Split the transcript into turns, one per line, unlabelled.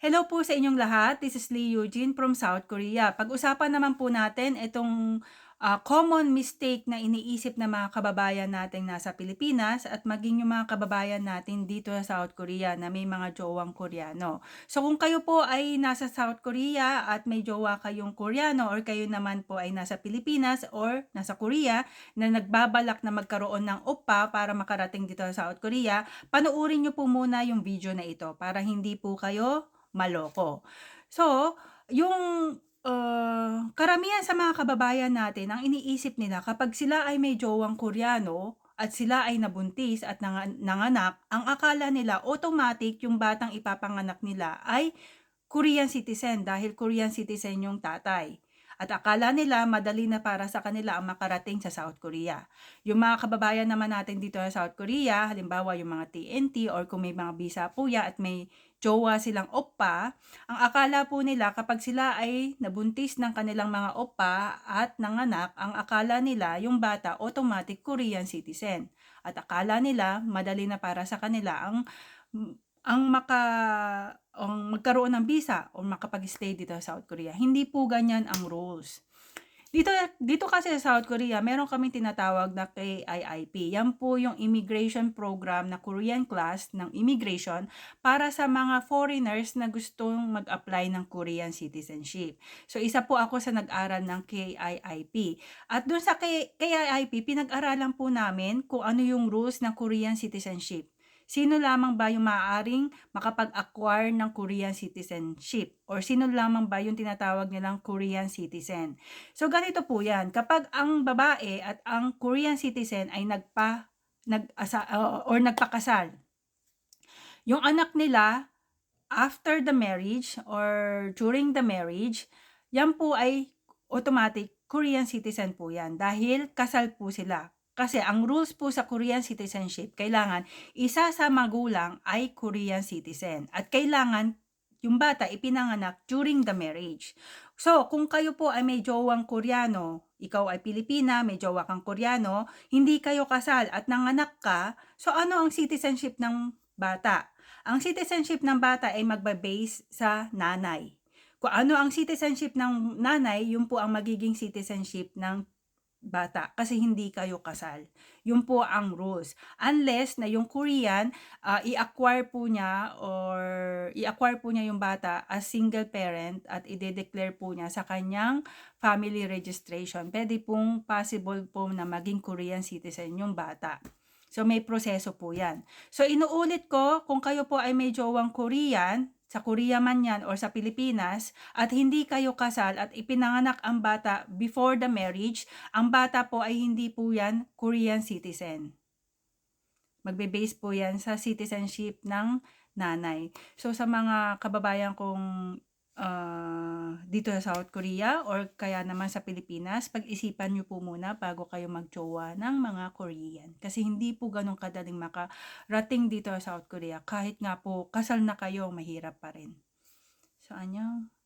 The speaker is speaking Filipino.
Hello po sa inyong lahat. This is Lee Eugene from South Korea. Pag-usapan naman po natin itong ah, common mistake na iniisip ng mga kababayan natin nasa Pilipinas at maging yung mga kababayan natin dito sa South Korea na may mga jowang Koreano. So kung kayo po ay nasa South Korea at may jowa kayong Koreano or kayo naman po ay nasa Pilipinas or nasa Korea na nagbabalak na magkaroon ng oppa para makarating dito sa South Korea, panoorin nyo po muna yung video na ito para hindi po kayo maloko. So, yung uh, karamihan sa mga kababayan natin, ang iniisip nila kapag sila ay may jowang Koreano at sila ay nabuntis at nang- nanganak, ang akala nila automatic yung batang ipapanganak nila ay Korean citizen dahil Korean citizen yung tatay. At akala nila madali na para sa kanila ang makarating sa South Korea. Yung mga kababayan naman natin dito sa South Korea, halimbawa yung mga TNT or kung may mga visa po ya at may jowa silang oppa, ang akala po nila kapag sila ay nabuntis ng kanilang mga oppa at nanganak, ang akala nila yung bata automatic Korean citizen. At akala nila madali na para sa kanila ang ang maka ang magkaroon ng visa o makapag-stay dito sa South Korea. Hindi po ganyan ang rules. Dito, dito kasi sa South Korea, meron kaming tinatawag na KIIP. Yan po yung immigration program na Korean class ng immigration para sa mga foreigners na gustong mag-apply ng Korean citizenship. So, isa po ako sa nag-aral ng KIIP. At doon sa KIIP, pinag-aralan po namin kung ano yung rules ng Korean citizenship. Sino lamang ba yung maaaring makapag-acquire ng Korean citizenship? Or sino lamang ba yung tinatawag nilang Korean citizen? So ganito po yan. Kapag ang babae at ang Korean citizen ay nagpa nag uh, or nagpakasal. Yung anak nila after the marriage or during the marriage, yan po ay automatic Korean citizen po yan dahil kasal po sila. Kasi ang rules po sa Korean citizenship, kailangan isa sa magulang ay Korean citizen at kailangan yung bata ipinanganak during the marriage. So, kung kayo po ay may jowang Koreano, ikaw ay Pilipina, may jowa kang Koreano, hindi kayo kasal at nanganak ka, so ano ang citizenship ng bata? Ang citizenship ng bata ay magba-base sa nanay. Kung ano ang citizenship ng nanay, yun po ang magiging citizenship ng bata kasi hindi kayo kasal. Yun po ang rules. Unless na yung Korean, uh, i-acquire po niya or i-acquire po niya yung bata as single parent at i-declare po niya sa kanyang family registration. Pwede pong possible po na maging Korean citizen yung bata. So may proseso po yan. So inuulit ko, kung kayo po ay may jowang Korean, sa Korea man yan or sa Pilipinas at hindi kayo kasal at ipinanganak ang bata before the marriage, ang bata po ay hindi po yan Korean citizen. Magbe-base po yan sa citizenship ng nanay. So sa mga kababayan kong uh, dito sa South Korea or kaya naman sa Pilipinas, pag-isipan nyo po muna bago kayo magjowa ng mga Korean. Kasi hindi po ganun kadaling makarating dito sa South Korea. Kahit nga po kasal na kayo, mahirap pa rin. So, anyo?